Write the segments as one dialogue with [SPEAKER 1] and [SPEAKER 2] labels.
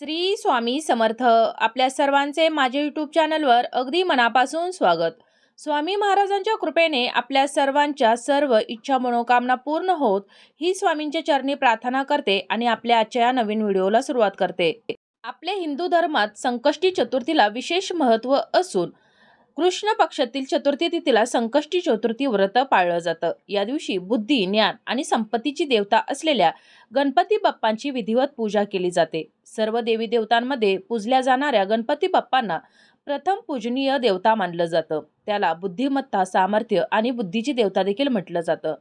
[SPEAKER 1] श्री स्वामी समर्थ आपल्या सर्वांचे माझे यूट्यूब चॅनलवर अगदी मनापासून स्वागत. स्वामी महाराजांच्या कृपेने आपल्या सर्वांच्या सर्व इच्छा मनोकामना पूर्ण होत ही स्वामींच्या चरणी प्रार्थना करते आणि आपल्या आजच्या या नवीन व्हिडिओला सुरुवात करते. आपल्या हिंदू धर्मात संकष्टी चतुर्थीला विशेष महत्त्व असून कृष्ण पक्षातील चतुर्थी तिथीला संकष्टी चतुर्थी व्रत पाळलं जातं. या दिवशी बुद्धी ज्ञान आणि संपत्तीची देवता असलेल्या गणपती बाप्पांची विधिवत पूजा केली जाते. सर्व देवी देवतांमध्ये पूजल्या जाणाऱ्या गणपती बाप्पांना प्रथम पूजनीय देवता मानलं जातं. त्याला बुद्धिमत्ता सामर्थ्य आणि बुद्धीची देवता देखील म्हटलं जातं.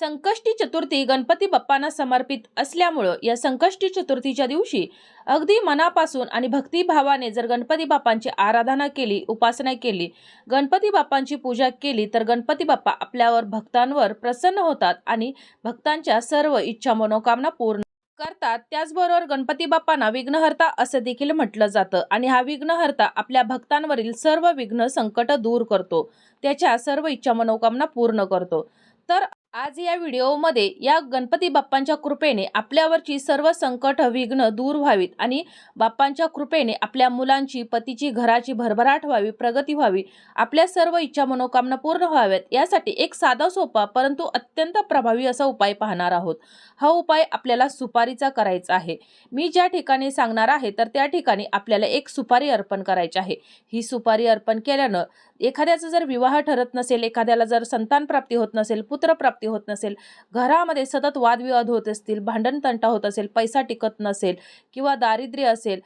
[SPEAKER 1] संकष्टी चतुर्थी गणपती बाप्पांना समर्पित असल्यामुळं या संकष्टी चतुर्थीच्या दिवशी अगदी मनापासून आणि भक्तिभावाने जर गणपती बाप्पांची आराधना केली उपासना केली गणपती बाप्पांची पूजा केली तर गणपती बाप्पा आपल्यावर भक्तांवर प्रसन्न होतात आणि भक्तांच्या सर्व इच्छा मनोकामना पूर्ण करतात. त्याचबरोबर गणपती बाप्पांना विघ्नहर्ता असं देखील म्हटलं जातं आणि हा विघ्नहर्ता आपल्या भक्तांवरील सर्व विघ्न संकट दूर करतो. त्याच्या सर्व इच्छा मनोकामना पूर्ण करतो. तर आज या व्हिडिओमध्ये या गणपती बाप्पांच्या कृपेने आपल्यावरची सर्व संकट विघ्न दूर व्हावीत आणि बाप्पांच्या कृपेने आपल्या मुलांची पतीची घराची भरभराट व्हावी प्रगती व्हावी आपल्या सर्व इच्छा मनोकामना पूर्ण व्हाव्यात यासाठी एक साधा सोपा परंतु अत्यंत प्रभावी असा उपाय पाहणार आहोत. हा उपाय आपल्याला सुपारीचा करायचा आहे. मी ज्या ठिकाणी सांगणार आहे तर त्या ठिकाणी आपल्याला एक सुपारी अर्पण करायची आहे. ही सुपारी अर्पण केल्यानं एखाद्याचा जर विवाह ठरत नसेल एखाद्याला जर संतान प्राप्ती होत नसेल पुत्रप्राप्ती होत नसेल घरामध्ये सतत वादविवाद होत असतील भांडण तंटा होत असेल पैसा टिकत नसेल किंवा दारिद्र्य असेल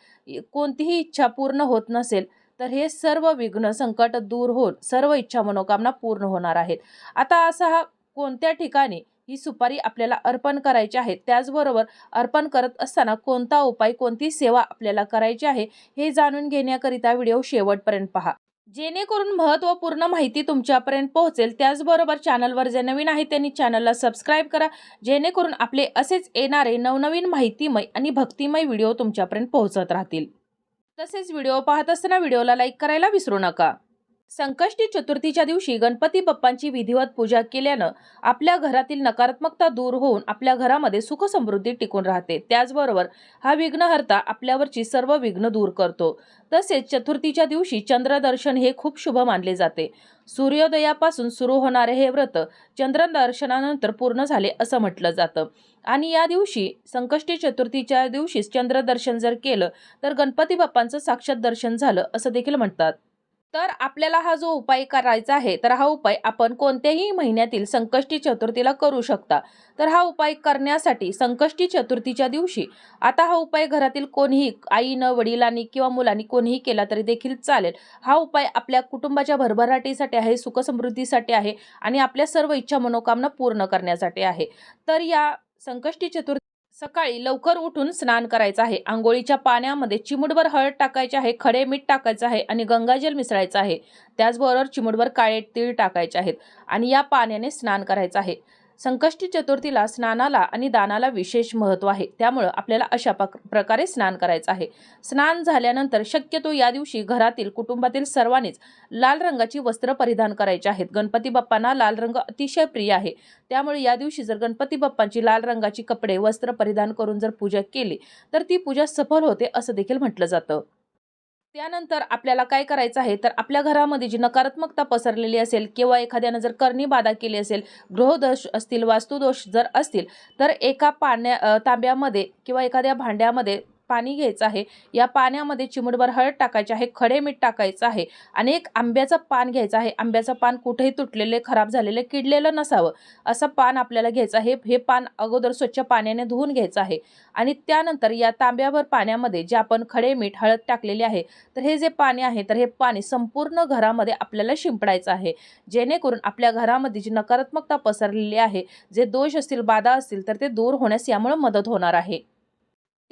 [SPEAKER 1] कोणतीही इच्छा पूर्ण होत नसेल तर हे सर्व विघ्न संकट दूर होऊन सर्व इच्छा मनोकामना पूर्ण होणार आहेत. आता असा हा कोणत्या ठिकाणी ही सुपारी आपल्याला अर्पण करायची आहे त्याचबरोबर अर्पण करत असताना कोणता उपाय कोणती सेवा आपल्याला करायची आहे हे जाणून घेण्याकरिता व्हिडिओ शेवटपर्यंत पहा. जेणेकरून महत्त्वपूर्ण माहिती तुमच्यापर्यंत पोहोचेल. त्याचबरोबर चॅनलवर जे नवीन आहे त्यांनी चॅनलला सबस्क्राईब करा. जेणेकरून आपले असेच येणारे नवनवीन माहितीमय आणि भक्तिमय व्हिडिओ तुमच्यापर्यंत पोहोचत राहतील. तसेच व्हिडिओ पाहत असताना व्हिडिओला लाईक करायला विसरू नका. संकष्टी चतुर्थीच्या दिवशी गणपती बाप्पांची विधिवत पूजा केल्यानं आपल्या घरातील नकारात्मकता दूर होऊन आपल्या घरामध्ये सुख समृद्धी टिकून राहते. त्याचबरोबर हा विघ्नहर्ता आपल्यावरची सर्व विघ्न दूर करतो. तसेच चतुर्थीच्या दिवशी चंद्रदर्शन हे खूप शुभ मानले जाते. सूर्योदयापासून सुरू होणारे हे व्रत चंद्रदर्शनानंतर पूर्ण झाले असं म्हटलं जातं. आणि या दिवशी संकष्टी चतुर्थीच्या दिवशीच चंद्रदर्शन जर केलं तर गणपती बाप्पांचं साक्षात दर्शन झालं असं देखील म्हणतात. तर आपल्याला हा जो उपाय करायचा आहे तर हा उपाय आपण कोणत्याही महिन्यातील संकष्टी चतुर्थीला करू शकता. तर हा उपाय करण्यासाठी संकष्टी चतुर्थीच्या दिवशी आता हा उपाय घरातील कोणीही आईनं वडिलांनी किंवा मुलांनी कोणीही केला तरी देखील चालेल. हा उपाय आपल्या कुटुंबाच्या भरभराटीसाठी आहे सुखसमृद्धीसाठी आहे आणि आपल्या सर्व इच्छा मनोकामना पूर्ण करण्यासाठी आहे. तर या संकष्टी चतुर्थी सकाळी लवकर उठून स्नान करायचं आहे. आंघोळीच्या पाण्यामध्ये चिमुटभर हळद टाकायचे आहे खडे मीठ टाकायचं आहे आणि गंगाजल मिसळायचं आहे. त्याचबरोबर चिमुटभर काळे तीळ टाकायचे आहेत आणि या पाण्याने स्नान करायचं आहे. संकष्टी चतुर्थीला स्नानाला आणि दानाला विशेष महत्त्व आहे. त्यामुळं आपल्याला अशा पक प्रकारे स्नान करायचं आहे. स्नान झाल्यानंतर शक्यतो या दिवशी घरातील कुटुंबातील सर्वांनीच लाल रंगाची वस्त्र परिधान करायची आहेत. गणपती बाप्पांना लाल रंग अतिशय प्रिय आहे. त्यामुळे या दिवशी जर गणपती बाप्पांची लाल रंगाची कपडे वस्त्र परिधान करून जर पूजा केली तर ती पूजा सफल होते असं देखील म्हटलं जातं. त्यानंतर आपल्याला काय करायचं आहे? तर आपल्या घरामध्ये जी नकारात्मकता पसरलेली असेल किंवा एखाद्यानं जर करणी बाधा केली असेल गृहदोष असतील वास्तुदोष जर असतील तर एका पाण्या तांब्यामध्ये किंवा एखाद्या भांड्यामध्ये पाणी घ्यायचं आहे. या पाण्यामध्ये चिमडभर हळद टाकायचे आहे खडे मीठ टाकायचं आहे आणि एक आंब्याचं पान घ्यायचं आहे. आंब्याचं पान कुठेही तुटलेले खराब झालेले किडलेलं नसावं. असं पान आपल्याला घ्यायचं आहे. हे पान अगोदर स्वच्छ पाण्याने धुवून घ्यायचं आहे आणि त्यानंतर या तांब्यावर पाण्यामध्ये जे आपण खडे मीठ हळद टाकलेले आहे तर हे जे पाणी आहे तर हे पाणी संपूर्ण घरामध्ये आपल्याला शिंपडायचं आहे. जेणेकरून आपल्या घरामध्ये जी नकारात्मकता पसरलेली आहे जे दोष असतील बाधा असतील तर ते दूर होण्यास यामुळे मदत होणार आहे.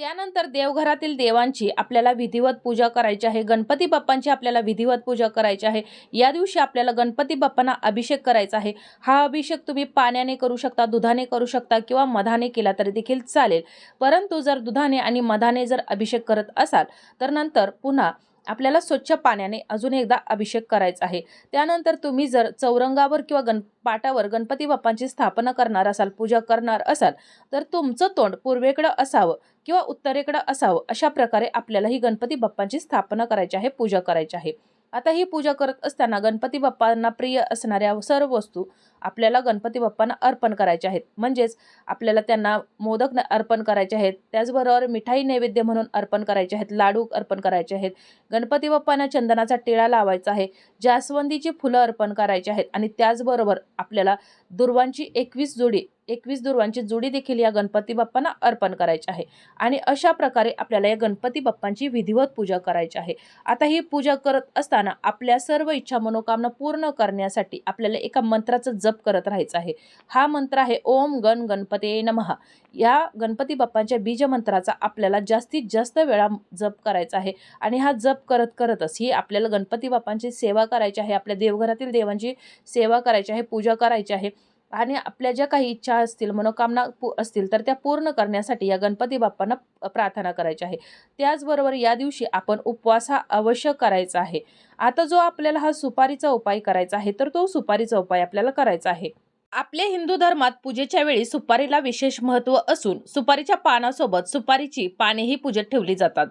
[SPEAKER 1] त्यानंतर देवघरातील देवांची आपल्याला विधिवत पूजा करायची आहे. गणपती बाप्पांची आपल्याला विधिवत पूजा करायची आहे. या दिवशी आपल्याला गणपती बाप्पांना अभिषेक करायचा आहे. हा अभिषेक तुम्ही पाण्याने करू शकता दुधाने करू शकता किंवा मधाने केला तरी देखील चालेल. परंतु जर दुधाने आणि मधाने जर अभिषेक करत असाल तर नंतर पुन्हा आपल्याला स्वच्छ पाण्याने अजून एकदा अभिषेक करायचा आहे. त्यानंतर तुम्ही जर चौरंगावर किंवा गण पाटावर गणपती बाप्पांची स्थापना करणार असाल पूजा करणार असाल तर तुमचं तोंड पूर्वेकडं असावं. किंवा उत्तरेकडं असावं अशा प्रकारे आपल्याला ही गणपती बाप्पांची स्थापना करायची आहे पूजा करायची आहे. आता ही पूजा करत असताना गणपती बाप्पांना प्रिय असणाऱ्या सर्व वस्तू आपल्याला गणपती बाप्पांना अर्पण करायचे आहेत. म्हणजेच आपल्याला त्यांना मोदक न- अर्पण करायचे आहेत. त्याचबरोबर मिठाई नैवेद्य म्हणून अर्पण करायचे आहेत. लाडू अर्पण करायचे आहेत. गणपती बाप्पांना चंदनाचा टिळा लावायचा आहे. जास्वंदीची फुलं अर्पण करायची आहेत. आणि त्याचबरोबर आपल्याला दुर्वांची एकवीस जोडी एकवीस दुर्वांची जोडी देखील या गणपती बाप्पांना अर्पण करायची आहे. आणि अशा प्रकारे आपल्याला या गणपती बाप्पांची विधिवत पूजा करायची आहे. आता ही पूजा करत असताना आपल्या सर्व इच्छा मनोकामना पूर्ण करण्यासाठी आपल्याला एका मंत्राचं जप जप करत राहायचा आहे. हा मंत्र आहे ओम गण गणपते नमः. या गणपती बाप्पांच्या बीज मंत्राचा आपल्याला जास्तीत जास्त वेळा जप करायचा आहे. आणि हा जप करत करतच ही आपल्याला गणपती बाप्पांची सेवा करायची आहे आपल्या देवघरातील देवांची सेवा करायची आहे पूजा करायची आहे. आणि आपल्या ज्या काही इच्छा असतील मनोकामना पू असतील तर त्या पूर्ण करण्यासाठी या गणपती बाप्पांना प्रार्थना करायची आहे. त्याचबरोबर या दिवशी आपण उपवास हा अवश्य करायचा आहे. आता जो आपल्याला हा सुपारीचा उपाय करायचा आहे तर तो सुपारीचा उपाय आपल्याला करायचा आहे. आपल्या हिंदू धर्मात पूजेच्या वेळी सुपारीला विशेष महत्त्व असून सुपारीच्या पानासोबत सुपारीची पानेही पूजेत ठेवली जातात.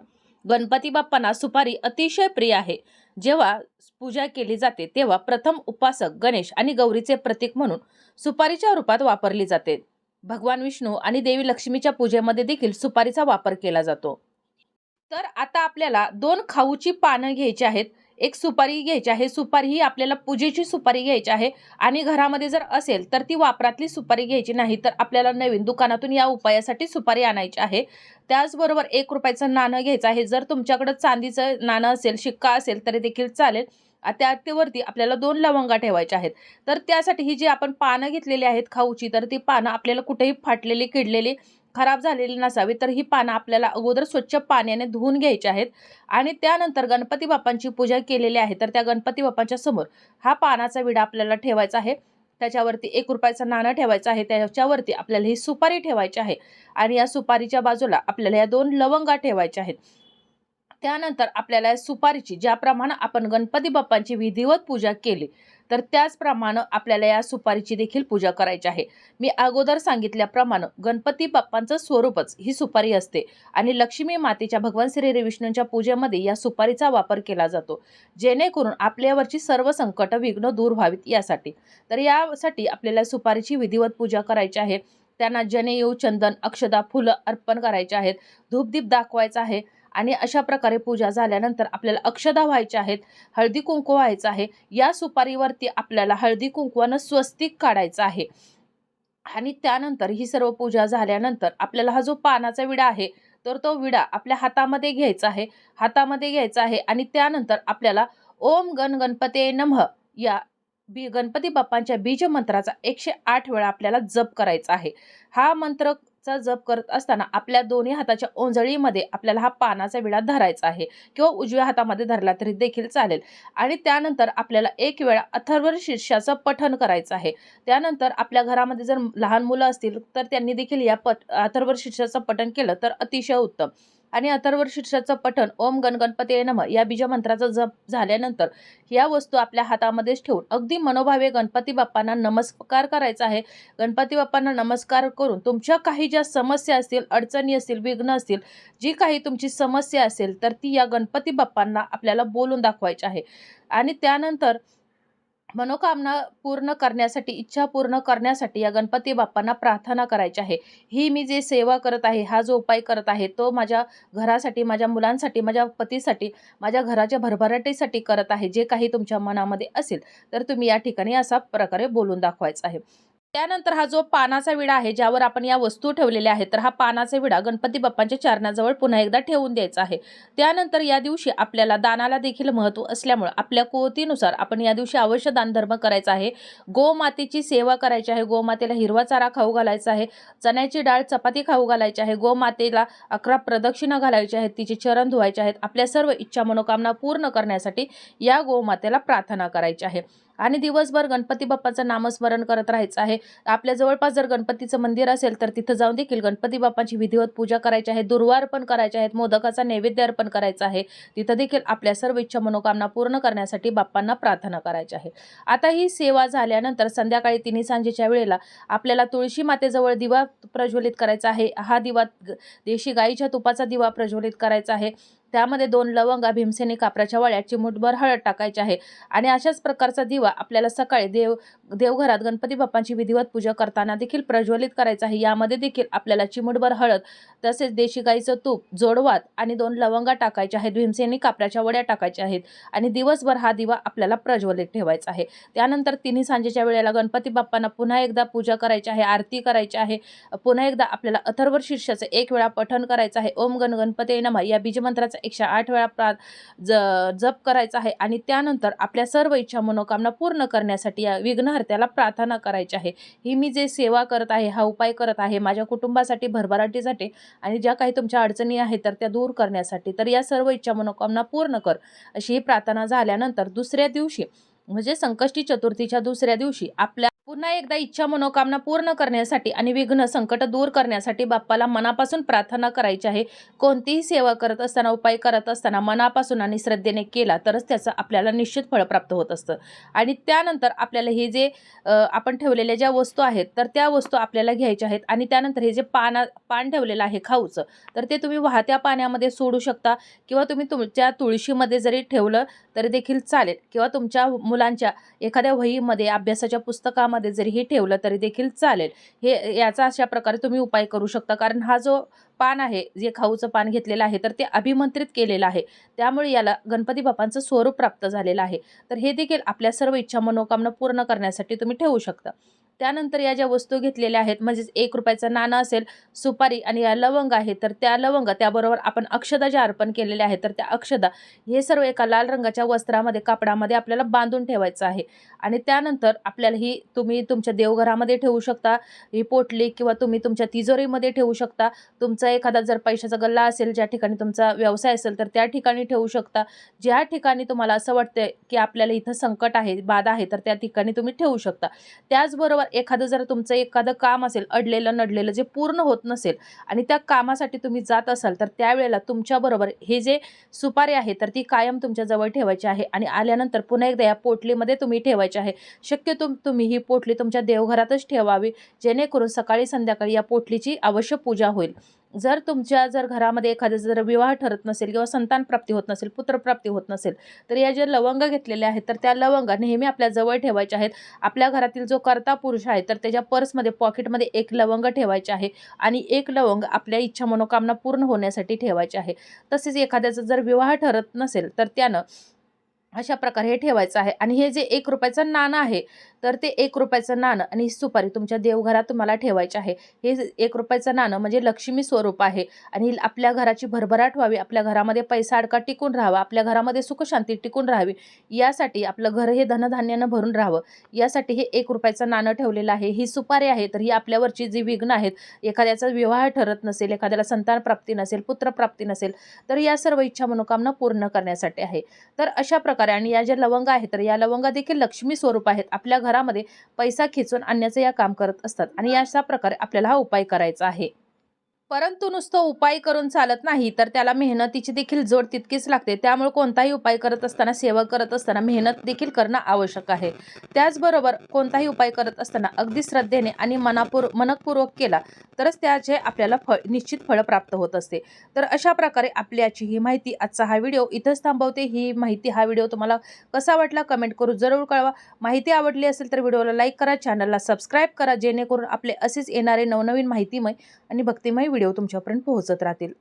[SPEAKER 1] गणपती बाप्पांना सुपारी अतिशय प्रिय आहे. जेव्हा पूजा केली जाते तेव्हा प्रथम उपासक गणेश आणि गौरीचे प्रतीक म्हणून सुपारीच्या रूपात वापरली जाते. भगवान विष्णू आणि देवी लक्ष्मीच्या पूजेमध्ये देखील सुपारीचा वापर केला जातो. तर आता आपल्याला दोन खाऊची पानं घ्यायची आहेत. एक सुपारी घ्यायची आहे. सुपारी ही आपल्याला पूजेची सुपारी घ्यायची आहे. आणि घरामध्ये जर असेल तर ती वापरातली सुपारी घ्यायची नाही तर आपल्याला नवीन दुकानातून या उपायासाठी सुपारी आणायची आहे. त्याचबरोबर एक रुपयाचं नाणं घ्यायचं आहे. जर तुमच्याकडं चांदीचं नाणं असेल शिक्का असेल तरी देखील चालेल. त्या त्यावरती आपल्याला दोन लवंगा ठेवायच्या आहेत. तर त्यासाठी ही जी आपण पानं घेतलेली आहेत खाऊची तर ती पानं आपल्याला कुठेही फाटलेली किडलेली खराब झालेली नसावी तर ही पानं आपल्याला अगोदर स्वच्छ पाण्याने धुवून घ्यायची आहेत. आणि त्यानंतर गणपती बाप्पांची पूजा केलेली आहे तर त्या गणपती बाप्पांच्या समोर हा पानाचा विडा आपल्याला ठेवायचा आहे. त्याच्यावरती एक रुपयाचं नाणं ठेवायचं आहे त्याच्यावरती आपल्याला ही सुपारी ठेवायची आहे. आणि या सुपारीच्या बाजूला आपल्याला या दोन लवंगा ठेवायच्या आहेत. त्यानंतर आपल्याला या सुपारीची ज्याप्रमाणे आपण गणपती बाप्पांची विधिवत पूजा केली तर त्याचप्रमाणे आपल्याला या सुपारीची देखील पूजा करायची आहे. मी अगोदर सांगितल्याप्रमाणे गणपती बाप्पांचं स्वरूपच ही सुपारी असते आणि लक्ष्मी मातेच्या भगवान श्री विष्णूंच्या पूजेमध्ये या सुपारीचा वापर केला जातो जेणेकरून आपल्यावरची सर्व संकट विघ्न दूर व्हावीत यासाठी. तर यासाठी आपल्याला सुपारीची विधिवत पूजा करायची आहे. त्यांना जनेऊ चंदन अक्षदा फुलं अर्पण करायचे आहेत. धूपदीप दाखवायचा आहे. आणि अशा प्रकारे पूजा झाल्यानंतर आपल्याला अक्षदा व्हायच्या आहेत हळदी कुंकू व्हायचं आहे या सुपारीवरती आपल्याला हळदी कुंकवानं स्वस्तिक काढायचं आहे. आणि त्यानंतर ही सर्व पूजा झाल्यानंतर आपल्याला हा जो पानाचा विडा आहे तर तो विडा आपल्या हातामध्ये घ्यायचा आहे हातामध्ये घ्यायचा आहे आणि त्यानंतर आपल्याला ओम गण गणपते नमः या बी गणपती बाप्पांच्या बीज मंत्राचा एकशे आठ वेळा आपल्याला जप करायचा आहे. हा मंत्र चा जप करत असताना आपल्या दोन्ही हाताच्या ओंजळीमध्ये आपल्याला हा पानाचा विडा धरायचा आहे किंवा उजव्या हातामध्ये धरला तरी देखील चालेल. आणि त्यानंतर आपल्याला एक वेळा अथर्व शीर्षाचं पठण करायचं आहे. त्यानंतर आपल्या घरामध्ये जर लहान मुलं असतील तर त्यांनी देखील या पट अथर्व शीर्षाचं पठण केलं तर अतिशय उत्तम. आणि अथर्व शीर्षाचं पठण ओम गण गणपती नम या बीजमंत्राचा जप झाल्यानंतर या वस्तू आपल्या हातामध्येच ठेवून अगदी मनोभावे गणपती बाप्पांना नमस्कार करायचा आहे. गणपती बाप्पांना नमस्कार करून तुमच्या काही ज्या समस्या असतील अडचणी असतील विघ्न असतील जी काही तुमची समस्या असेल तर ती या गणपती बाप्पांना आपल्याला बोलून दाखवायची आहे. आणि त्यानंतर मनोकामना पूर्ण करण्यासाठी इच्छा पूर्ण करण्यासाठी या गणपती बाप्पांना प्रार्थना करायची आहे. ही मी जे सेवा करत आहे हा जो उपाय करत आहे तो माझ्या घरासाठी माझ्या मुलांसाठी माझ्या पतीसाठी माझ्या घराच्या भरभराटीसाठी करत आहे जे काही तुमच्या मनामध्ये असेल तर तुम्ही या ठिकाणी असा प्रकारे बोलून दाखवायचं आहे. त्यानंतर हा जो पानाचा विडा आहे ज्यावर आपण या वस्तू ठेवलेल्या आहेत तर हा पानाचा विडा गणपती बाप्पांच्या चरणाजवळ पुन्हा एकदा ठेवून द्यायचा आहे. त्यानंतर या दिवशी आपल्याला दानाला देखील महत्त्व असल्यामुळे आपल्या कोतीनुसार आपण या दिवशी अवश्य दानधर्म करायचा आहे. गोमातेची सेवा करायची आहे. गोमातेला हिरवा चारा खाऊ घालायचा आहे. चण्याची डाळ चपाती खाऊ घालायची आहे. गोमातेला अकरा प्रदक्षिणा घालायच्या आहेत. तिचे चरण धुवायचे आहेत. आपल्या सर्व इच्छा मनोकामना पूर्ण करण्यासाठी या गोमातेला प्रार्थना करायची आहे. आणि दिवसभर गणपती बाप्पाचं नामस्मरण करत राहायचं आहे. आपल्या जवळपास जर गणपतीचं मंदिर असेल तर तिथं जाऊन देखील गणपती बाप्पाची विधिवत पूजा करायची आहे. दुर्वा अर्पण करायचे आहेत. मोदकाचा नैवेद्य अर्पण करायचा आहे. तिथं देखील आपल्या सर्व इच्छा मनोकामना पूर्ण करण्यासाठी बाप्पांना प्रार्थना करायची आहे. आता ही सेवा झाल्यानंतर संध्याकाळी तिन्ही सांजेच्या वेळेला आपल्याला तुळशी मातेजवळ दिवा प्रज्वलित करायचा आहे. हा दिवा देशी गाईच्या तुपाचा दिवा प्रज्वलित करायचा आहे. त्यामध्ये दोन लवंगा भीमसेनी कापराच्या वळ्या चिमूटभर हळद टाकायची आहे. आणि अशाच प्रकारचा दिवा आपल्याला सकाळी देव देवघरात गणपती बाप्पांची विधिवत पूजा करताना देखील प्रज्वलित करायचा आहे. यामध्ये देखील आपल्याला चिमूटभर हळद तसेच देशी गाईचं तूप जोडवात आणि दोन लवंगा टाकायच्या आहेत. भीमसेनी कापराच्या वड्या टाकायच्या आहेत. आणि दिवसभर हा दिवा आपल्याला प्रज्वलित ठेवायचा आहे. त्यानंतर तिन्ही सांजेच्या वेळेला गणपती बाप्पांना पुन्हा एकदा पूजा करायची आहे आरती करायची आहे. पुन्हा एकदा आपल्याला अथर्व शीर्षाचं एक वेळा पठण करायचं आहे. ओम गण गणपती नमा. या बीजमंत्राचा एकशे आठ वेळा प्रा ज जप करायचा आहे आणि त्यानंतर आपल्या सर्व इच्छा मनोकामना पूर्ण करण्यासाठी या विघ्नहर्त्याला प्रार्थना करायची आहे. ही मी जे सेवा करत आहे हा उपाय करत आहे माझ्या कुटुंबासाठी भरभराटीसाठी आणि ज्या काही तुमच्या अडचणी आहेत तर त्या दूर करण्यासाठी तर या सर्व इच्छा मनोकामना पूर्ण कर अशी ही प्रार्थना झाल्यानंतर दुसऱ्या दिवशी म्हणजे संकष्टी चतुर्थीच्या दुसऱ्या दिवशी आपल्या पुन्हा एकदा इच्छा मनोकामना पूर्ण करण्यासाठी आणि विघ्न संकट दूर करण्यासाठी बाप्पाला मनापासून प्रार्थना करायची आहे. कोणतीही सेवा करत असताना उपाय करत असताना मनापासून आणि श्रद्धेने केला तरच त्याचं आपल्याला निश्चित फळ प्राप्त होत असतं. आणि त्यानंतर आपल्याला हे जे आपण ठेवलेल्या ज्या वस्तू आहेत तर त्या वस्तू आपल्याला घ्यायच्या आहेत आणि त्यानंतर हे जे पाना पान ठेवलेलं आहे खाऊचं तर ते तुम्ही वाहत्या पाण्यामध्ये सोडू शकता किंवा तुम्ही तुमच्या तुळशीमध्ये जरी ठेवलं तरी देखील चालेल किंवा तुमच्या मुलांच्या एखाद्या वहीमध्ये अभ्यासाच्या पुस्तकामध्ये जरी हे ठेवलं तरी देखील चालेल. हे याचा अशा प्रकारे तुम्ही उपाय करू शकता. कारण हा जो पान आहे जे खाऊचं पान घेतलेलं आहे तर ते अभिमंत्रित केलेलं आहे. त्यामुळे याला गणपती बाप्पांचं स्वरूप प्राप्त झालेलं आहे. तर हे देखील आपल्या सर्व इच्छा मनोकामना पूर्ण करण्यासाठी तुम्ही ठेवू शकता. त्यानंतर या ज्या वस्तू घेतलेल्या आहेत म्हणजेच एक रुपयाचं नाणं असेल सुपारी आणि या लवंग आहे तर त्या लवंग त्याबरोबर आपण अक्षदा ज्या अर्पण केलेल्या आहेत तर त्या अक्षदा हे सर्व एका लाल रंगाच्या वस्त्रामध्ये कापडामध्ये आपल्याला बांधून ठेवायचं आहे. आणि त्यानंतर आपल्याला ही तुम्ही तुमच्या देवघरामध्ये ठेवू शकता ही पोटली किंवा तुम्ही तुमच्या तिजोरीमध्ये ठेवू शकता. तुमचा एखादा जर पैशाचा गल्ला असेल ज्या ठिकाणी तुमचा व्यवसाय असेल तर त्या ठिकाणी ठेवू शकता. ज्या ठिकाणी तुम्हाला असं वाटतं की आपल्याला इथं संकट आहे बाधा आहे तर त्या ठिकाणी तुम्ही ठेवू शकता. त्याचबरोबर एखादं जर तुमचं एखादं काम असेल अडलेलं नडलेलं जे पूर्ण होत नसेल आणि त्या कामासाठी तुम्ही जात असाल तर त्यावेळेला तुमच्याबरोबर हे जे सुपारी आहे तर ती कायम तुमच्याजवळ ठेवायची आहे आणि आल्यानंतर पुन्हा एकदा या पोटलीमध्ये तुम्ही ठेवायची आहे. शक्य तुम तुम्ही ही पोटली तुमच्या देवघरातच ठेवावी जेणेकरून सकाळी संध्याकाळी या पोटलीची अवश्य पूजा होईल. जर तुमच्या जर घरामध्ये एखाद्याचा जर विवाह ठरत नसेल किंवा संतान प्राप्ती होत नसेल पुत्रप्राप्ती होत नसेल तर या ज्या लवंग घेतलेल्या आहेत तर त्या लवंगा नेहमी आपल्या जवळ ठेवायच्या आहेत. आपल्या घरातील जो कर्ता पुरुष आहे तर त्याच्या पर्समध्ये पॉकेटमध्ये एक लवंग ठेवायचे आहे आणि एक लवंग आपल्या इच्छा मनोकामना पूर्ण होण्यासाठी ठेवायचे आहे. तसेच एखाद्याचा जर विवाह ठरत नसेल तर त्यानं अशा प्रकारे हे ठेवायचं आहे. आणि हे जे एक रुपयाचं नाणं आहे तर ते एक रुपयाचं नाणं आणि सुपारी तुमच्या देवघरात तुम्हाला ठेवायचे आहे. हे एक रुपयाचं नाणं म्हणजे लक्ष्मी स्वरूप आहे. आणि आपल्या घराची भरभराट व्हावी आपल्या घरामध्ये पैसा अडका टिकून राहावा आपल्या घरामध्ये सुखशांती टिकून राहावी यासाठी आपलं घर हे धनधान्यानं भरून राहावं. यासाठी हे एक रुपयाचं नाणं ठेवलेलं आहे. ही सुपारी आहे तर ही आपल्यावरची जी विघ्न आहेत एखाद्याचा विवाह ठरत नसेल एखाद्याला संतान प्राप्ती नसेल पुत्रप्राप्ती नसेल तर या सर्व इच्छा मनोकामना पूर्ण करण्यासाठी आहे. तर अशा प्रकारे आणि या ज्या लवंगा आहेत तर या लवंगा देखील लक्ष्मी स्वरूप आहेत. आपल्या घरामध्ये पैसा खेचून आणण्याचं या काम करत असतात. आणि अशा प्रकारे आपल्याला हा उपाय करायचा आहे. परंतु नुसतं उपाय करून चालत नाही तर त्याला मेहनतीची देखील जोड तितकीच लागते. त्यामुळे कोणताही उपाय करत असताना सेवा करत असताना मेहनत देखील करणं आवश्यक आहे. त्याचबरोबर कोणताही उपाय करत असताना अगदी श्रद्धेने आणि मनापूर मनपूर्वक केला तरच त्याचे आपल्याला फळ निश्चित फळ प्राप्त होत असते. तर अशा प्रकारे आपल्याची ही माहिती आजचा हा व्हिडिओ इथंच थांबवते. ही माहिती हा व्हिडिओ तुम्हाला कसा वाटला कमेंट करून जरूर कळवा. माहिती आवडली असेल तर व्हिडिओला लाईक करा चॅनलला सबस्क्राईब करा जेणेकरून आपले असेच येणारे नवनवीन माहितीमय आणि भक्तिमय व्हिडिओ तुमच्यापर्यंत पोहोचत राहतील.